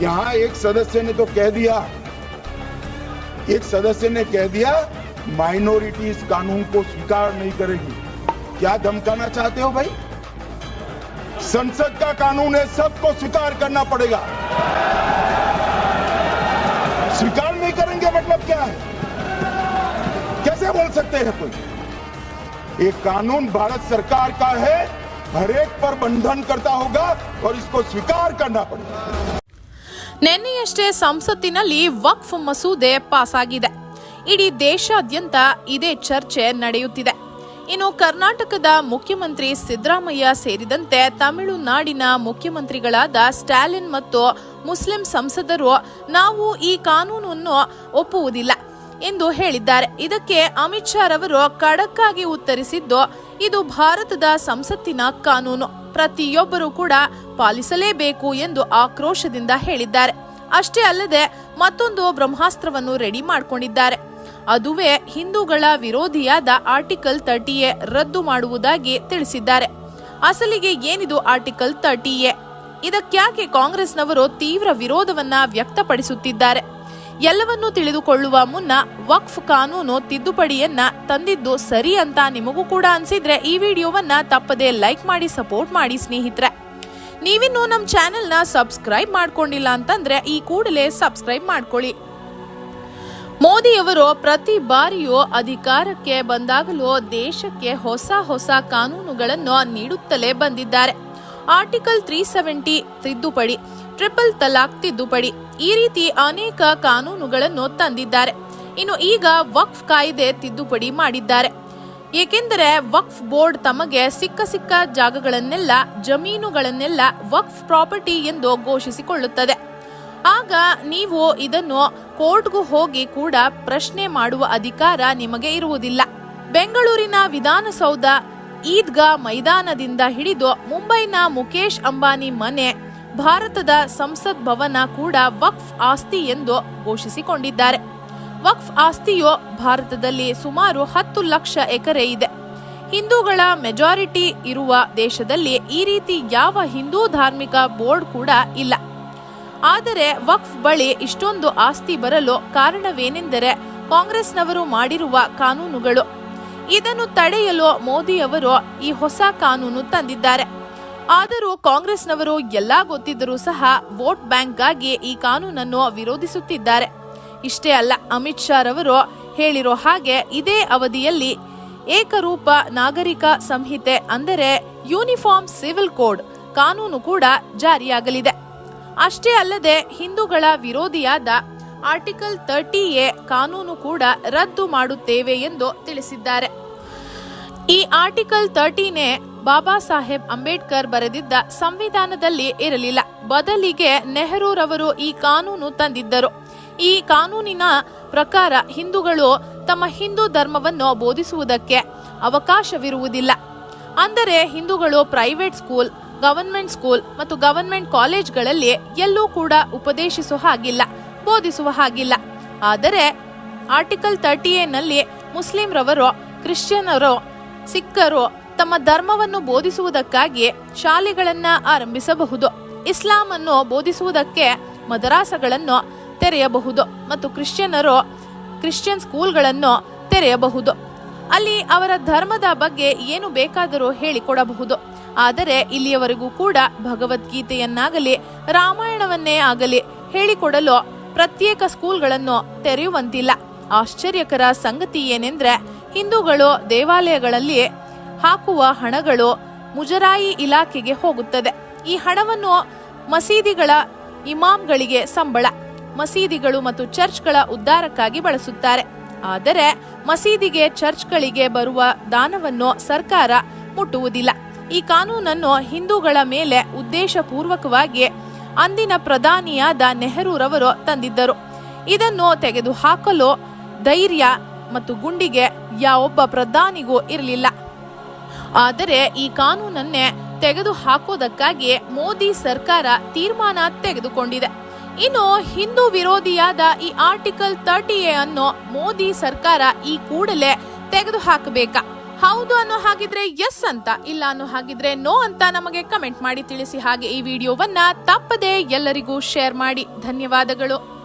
यहाँ एक सदस्य ने तो कह दिया, एक सदस्य ने कह दिया माइनॉरिटी इस कानून को स्वीकार नहीं करेगी। क्या धमकाना चाहते हो भाई? संसद का कानून है, सबको स्वीकार करना पड़ेगा। स्वीकार नहीं करेंगे मतलब क्या है? कैसे बोल सकते हैं कोई? एक कानून भारत सरकार का है, हर एक पर बंधन करता होगा और इसको स्वीकार करना पड़ेगा। ನಿನ್ನೆಯಷ್ಟೇ ಸಂಸತ್ತಿನಲ್ಲಿ ವಕ್ಫ್ ಮಸೂದೆ ಪಾಸ್ ಆಗಿದೆ ಇಡೀ ದೇಶಾದ್ಯಂತ ಇದೇ ಚರ್ಚೆ ನಡೆಯುತ್ತಿದೆ. ಇನ್ನು ಕರ್ನಾಟಕದ ಮುಖ್ಯಮಂತ್ರಿ ಸಿದ್ದರಾಮಯ್ಯ ಸೇರಿದಂತೆ ತಮಿಳುನಾಡಿನ ಮುಖ್ಯಮಂತ್ರಿಗಳಾದ ಸ್ಟಾಲಿನ್ ಮತ್ತು ಮುಸ್ಲಿಂ ಸಂಸದರು ನಾವು ಈ ಕಾನೂನನ್ನು ಒಪ್ಪುವುದಿಲ್ಲ ಎಂದು ಹೇಳಿದ್ದಾರೆ. ಇದಕ್ಕೆ ಅಮಿತ್ ಶಾ ರವರು ಖಡಕ್ಕಾಗಿ ಉತ್ತರಿಸಿದ್ದು, ಇದು ಭಾರತದ ಸಂಸತ್ತಿನ ಕಾನೂನು. ಪ್ರತಿಯೊಬ್ಬರೂ ಕೂಡ ಪಾಲಿಸಲೇಬೇಕು ಎಂದು ಆಕ್ರೋಶದಿಂದ ಹೇಳಿದ್ದಾರೆ. ಅಷ್ಟೇ ಅಲ್ಲದೆ ಮತ್ತೊಂದು ಬ್ರಹ್ಮಾಸ್ತ್ರವನ್ನು ರೆಡಿ ಮಾಡಿಕೊಂಡಿದ್ದಾರೆ. ಅದುವೇ ಹಿಂದೂಗಳ ವಿರೋಧಿಯಾದ ಆರ್ಟಿಕಲ್ ತರ್ಟಿ ಎ ರದ್ದು ಮಾಡುವುದಾಗಿ ತಿಳಿಸಿದ್ದಾರೆ. ಅಸಲಿಗೆ ಏನಿದು ಆರ್ಟಿಕಲ್ ತರ್ಟಿ ಎ ಇದಕ್ಯಾಕೆ ಕಾಂಗ್ರೆಸ್ನವರು ತೀವ್ರ ವಿರೋಧವನ್ನ ವ್ಯಕ್ತಪಡಿಸುತ್ತಿದ್ದಾರೆ? ಎಲ್ಲವನ್ನೂ ತಿಳಿದುಕೊಳ್ಳುವ ಮುನ್ನ ವಕ್ಫ್ ಕಾನೂನು ತಿದ್ದುಪಡಿಯನ್ನ ತಂದಿದ್ದು ಸರಿ ಅಂತ ನಿಮಗೂ ಕೂಡ ಅನ್ಸಿದ್ರೆ ಈ ವಿಡಿಯೋವನ್ನ ತಪ್ಪದೆ ಲೈಕ್ ಮಾಡಿ, ಸಪೋರ್ಟ್ ಮಾಡಿ ಸ್ನೇಹಿತರೆ. ನೀವಿನ್ನೂ ನಮ್ಮ ಚಾನೆಲ್ನ ಸಬ್ಸ್ಕ್ರೈಬ್ ಮಾಡ್ಕೊಂಡಿಲ್ಲ ಅಂತಂದ್ರೆ ಈ ಕೂಡಲೇ ಸಬ್ಸ್ಕ್ರೈಬ್ ಮಾಡ್ಕೊಳ್ಳಿ. ಮೋದಿಯವರು ಪ್ರತಿ ಬಾರಿಯೂ ಅಧಿಕಾರಕ್ಕೆ ಬಂದಾಗಲೂ ದೇಶಕ್ಕೆ ಹೊಸ ಹೊಸ ಕಾನೂನುಗಳನ್ನು ನೀಡುತ್ತಲೇ ಬಂದಿದ್ದಾರೆ. ಆರ್ಟಿಕಲ್ ತ್ರೀ ಸೆವೆಂಟಿ ತಿದ್ದುಪಡಿ, ಟ್ರಿಪಲ್ ತಲಾಕ್ ತಿದ್ದುಪಡಿ. ಈ ರೀತಿ ಅನೇಕ ಕಾನೂನುಗಳನ್ನು ತಂದಿದ್ದಾರೆ. ಇನ್ನು ಈಗ ವಕ್ಫ್ ಕಾಯ್ದೆ ತಿದ್ದುಪಡಿ ಮಾಡಿದ್ದಾರೆ. ಏಕೆಂದರೆ ವಕ್ಫ್ ಬೋರ್ಡ್ ತಮಗೆ ಸಿಕ್ಕ ಸಿಕ್ಕ ಜಾಗಗಳನ್ನೆಲ್ಲ, ಜಮೀನುಗಳನ್ನೆಲ್ಲ ವಕ್ಫ್ ಪ್ರಾಪರ್ಟಿ ಎಂದು ಘೋಷಿಸಿಕೊಳ್ಳುತ್ತದೆ. ಆಗ ನೀವು ಇದನ್ನು ಕೋರ್ಟ್ಗೂ ಹೋಗಿ ಕೂಡ ಪ್ರಶ್ನೆ ಮಾಡುವ ಅಧಿಕಾರ ನಿಮಗೆ ಇರುವುದಿಲ್ಲ. ಬೆಂಗಳೂರಿನ ವಿಧಾನಸೌಧ ಈದ್ಗಾ ಮೈದಾನದಿಂದ ಹಿಡಿದು ಮುಂಬೈನ ಮುಖೇಶ್ ಅಂಬಾನಿ ಮನೆ, ಭಾರತದ ಸಂಸತ್ ಭವನ ಕೂಡ ವಕ್ಫ್ ಆಸ್ತಿ ಎಂದು ಘೋಷಿಸಿಕೊಂಡಿದ್ದಾರೆ. ವಕ್ಫ್ ಆಸ್ತಿಯು ಭಾರತದಲ್ಲಿ ಸುಮಾರು ಹತ್ತು ಲಕ್ಷ ಎಕರೆ ಇದೆ. ಹಿಂದೂಗಳ ಮೆಜಾರಿಟಿ ಇರುವ ದೇಶದಲ್ಲಿ ಈ ರೀತಿ ಯಾವ ಹಿಂದೂ ಧಾರ್ಮಿಕ ಬೋರ್ಡ್ ಕೂಡ ಇಲ್ಲ. ಆದರೆ ವಕ್ಫ್ ಬಳಿ ಇಷ್ಟೊಂದು ಆಸ್ತಿ ಬರಲು ಕಾರಣವೇನೆಂದರೆ ಕಾಂಗ್ರೆಸ್ನವರು ಮಾಡಿರುವ ಕಾನೂನುಗಳು. ಇದನ್ನು ತಡೆಯಲು ಮೋದಿ ಅವರು ಈ ಹೊಸ ಕಾನೂನು ತಂದಿದ್ದಾರೆ. ಆದರೂ ಕಾಂಗ್ರೆಸ್ನವರು ಎಲ್ಲಾ ಗೊತ್ತಿದ್ದರೂ ಸಹ ವೋಟ್ ಬ್ಯಾಂಕ್ಗಾಗಿ ಈ ಕಾನೂನನ್ನು ವಿರೋಧಿಸುತ್ತಿದ್ದಾರೆ. ಇಷ್ಟೇ ಅಲ್ಲ, ಅಮಿತ್ ಶಾ ರವರು ಹೇಳಿರೋ ಹಾಗೆ ಇದೇ ಅವಧಿಯಲ್ಲಿ ಏಕರೂಪ ನಾಗರಿಕ ಸಂಹಿತೆ ಅಂದರೆ ಯೂನಿಫಾರ್ಮ್ ಸಿವಿಲ್ ಕೋಡ್ ಕಾನೂನು ಕೂಡ ಜಾರಿಯಾಗಲಿದೆ. ಅಷ್ಟೇ ಅಲ್ಲದೆ ಹಿಂದೂಗಳ ವಿರೋಧಿಯಾದ ಆರ್ಟಿಕಲ್ ತರ್ಟಿ ಎ ಕಾನೂನು ಕೂಡ ರದ್ದು ಮಾಡುತ್ತೇವೆ ಎಂದು ತಿಳಿಸಿದ್ದಾರೆ. ಈ ಆರ್ಟಿಕಲ್ ತರ್ಟಿನೇ ಬಾಬಾ ಸಾಹೇಬ್ ಅಂಬೇಡ್ಕರ್ ಬರೆದಿದ್ದ ಸಂವಿಧಾನದಲ್ಲಿ ಇರಲಿಲ್ಲ. ಬದಲಿಗೆ ನೆಹರೂರವರು ಈ ಕಾನೂನು ತಂದಿದ್ದರು. ಈ ಕಾನೂನಿನ ಪ್ರಕಾರ ಹಿಂದೂಗಳು ತಮ್ಮ ಹಿಂದೂ ಧರ್ಮವನ್ನು ಬೋಧಿಸುವುದಕ್ಕೆ ಅವಕಾಶವಿರುವುದಿಲ್ಲ. ಅಂದರೆ ಹಿಂದೂಗಳು ಪ್ರೈವೇಟ್ ಸ್ಕೂಲ್ ಗವರ್ಮೆಂಟ್ ಸ್ಕೂಲ್ ಮತ್ತು ಗವರ್ಮೆಂಟ್ ಕಾಲೇಜ್ಗಳಲ್ಲಿ ಎಲ್ಲೂ ಕೂಡ ಉಪದೇಶಿಸುವ ಹಾಗಿಲ್ಲ. ಬೋಧಿಸುವ ಹಾಗಿಲ್ಲ. ಆದರೆ ಆರ್ಟಿಕಲ್ ತರ್ಟಿ ನಲ್ಲಿ ಮುಸ್ಲಿಂರವರು ಕ್ರಿಶ್ಚಿಯನರು ಸಿಖ್ಖರು ತಮ್ಮ ಧರ್ಮವನ್ನು ಬೋಧಿಸುವುದಕ್ಕಾಗಿ ಶಾಲೆಗಳನ್ನು ಆರಂಭಿಸಬಹುದು. ಇಸ್ಲಾಂ ಅನ್ನು ಬೋಧಿಸುವುದಕ್ಕೆ ಮದರಾಸಗಳನ್ನು ತೆರೆಯಬಹುದು ಮತ್ತು ಕ್ರಿಶ್ಚಿಯನರು ಕ್ರಿಶ್ಚಿಯನ್ ಸ್ಕೂಲ್ಗಳನ್ನು ತೆರೆಯಬಹುದು. ಅಲ್ಲಿ ಅವರ ಧರ್ಮದ ಬಗ್ಗೆ ಏನು ಬೇಕಾದರೂ ಹೇಳಿಕೊಡಬಹುದು. ಆದರೆ ಇಲ್ಲಿಯವರೆಗೂ ಕೂಡ ಭಗವದ್ಗೀತೆಯನ್ನಾಗಲಿ ರಾಮಾಯಣವನ್ನೇ ಆಗಲಿ ಹೇಳಿಕೊಡಲು ಪ್ರತ್ಯೇಕ ಸ್ಕೂಲ್ಗಳನ್ನು ತೆರೆಯುವಂತಿಲ್ಲ. ಆಶ್ಚರ್ಯಕರ ಸಂಗತಿ ಏನೆಂದ್ರೆ, ಹಿಂದೂಗಳು ದೇವಾಲಯಗಳಲ್ಲಿ ಹಾಕುವ ಹಣಗಳು ಮುಜರಾಯಿ ಇಲಾಖೆಗೆ ಹೋಗುತ್ತದೆ. ಈ ಹಣವನ್ನು ಮಸೀದಿಗಳ ಇಮಾಮ್ಗಳಿಗೆ ಸಂಬಳ, ಮಸೀದಿಗಳು ಮತ್ತು ಚರ್ಚ್ಗಳ ಉದ್ಧಾರಕ್ಕಾಗಿ ಬಳಸುತ್ತಾರೆ. ಆದರೆ ಮಸೀದಿಗೆ ಚರ್ಚ್ಗಳಿಗೆ ಬರುವ ದಾನವನ್ನು ಸರ್ಕಾರ ಮುಟ್ಟುವುದಿಲ್ಲ. ಈ ಕಾನೂನನ್ನು ಹಿಂದೂಗಳ ಮೇಲೆ ಉದ್ದೇಶಪೂರ್ವಕವಾಗಿ ಅಂದಿನ ಪ್ರಧಾನಿಯಾದ ನೆಹರೂರವರು ತಂದಿದ್ದರು. ಇದನ್ನು ತೆಗೆದುಹಾಕಲು ಧೈರ್ಯ ಮತ್ತು ಗುಂಡಿಗೆ ಯಾವೊಬ್ಬ ಪ್ರಧಾನಿಗೂ ಇರಲಿಲ್ಲ. ಆದರೆ ಈ ಕಾನೂನನ್ನೇ ತೆಗೆದು ಹಾಕೋದಕ್ಕಾಗಿ ಮೋದಿ ಸರ್ಕಾರ ತೀರ್ಮಾನ ತೆಗೆದುಕೊಂಡಿದೆ. ಇನ್ನು ಹಿಂದೂ ವಿರೋಧಿಯಾದ ಈ ಆರ್ಟಿಕಲ್ ತರ್ಟಿ ಎ ಅನ್ನು ಮೋದಿ ಸರ್ಕಾರ ಈ ಕೂಡಲೇ ತೆಗೆದು ಹಾಕಬೇಕಾ ಹೌದು ಅನ್ನೋ ಹಾಗಿದ್ರೆ ಎಸ್ ಅಂತ, ಇಲ್ಲ ಅನ್ನೋ ಹಾಗಿದ್ರೆ ನೋ ಅಂತ ನಮಗೆ ಕಮೆಂಟ್ ಮಾಡಿ ತಿಳಿಸಿ ಹಾಗೆ ಈ ವಿಡಿಯೋವನ್ನ ತಪ್ಪದೆ ಎಲ್ಲರಿಗೂ ಶೇರ್ ಮಾಡಿ. ಧನ್ಯವಾದಗಳು.